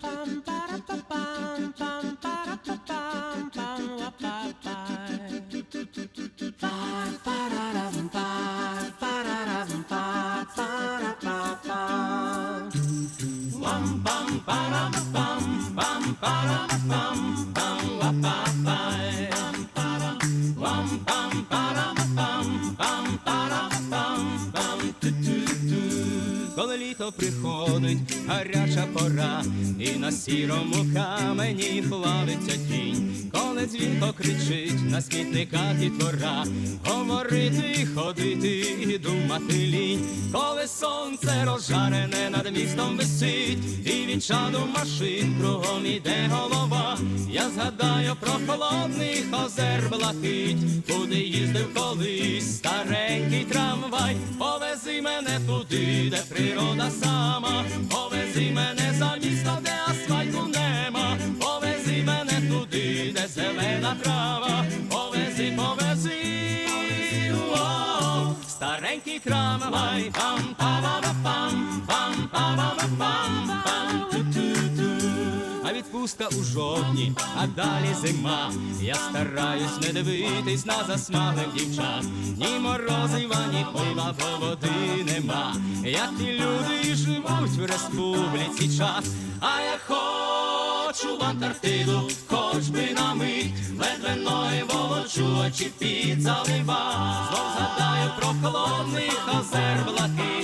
bum bum Коли літо приходить, гаряча пора, і на сірому камені плавиться тінь, коли дзвінко кричить на смітниках і двора, говорити, ходити і думати лінь, коли сонце розжарене над містом висить, і від чаду машин кругом іде голова. Я згадаю про холодних озер блакить, куди їздив колись старенький трамвай, повези мене туди, де природа сама, повези мене за місто, де асфальту нема, повези мене туди, де зелена трава, повези, повези, о, старенький трамвай, пам пам пам пам пам пам пам ту-ту-ту. А відпустка у жовтні, а далі зима. Я стараюсь не дивитись на засмаглих дівчат. Ні морозива, ні пива, бо води нема. Як ті люди живуть в республіці час, а я хочу в Антарктиду, хоч би на мить, ледве ноги волочу, очі під залива. Знов згадаю про холодних озер блакить,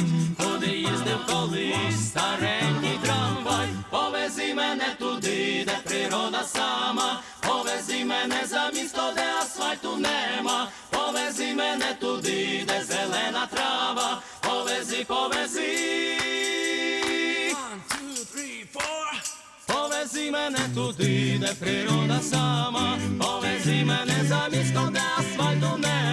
sama. Povezi mene za misto gde asfaltu nema. Povezi mene tudi gde zelena trava. Povezi, povezi. One, two, three, povezi mene tudi gde priroda sama. Povezi mene za misto gde asfaltu nema.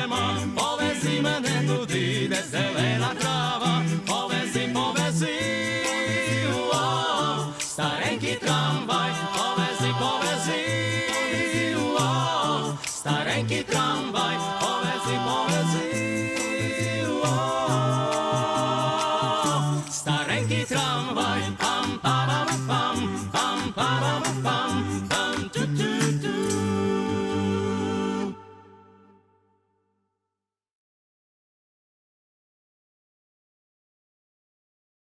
Tänk i tramvaj, povezi, povezi oh, oh. Starenki tramvaj, pam, pam, pam, pam, pam, pam, pam, pam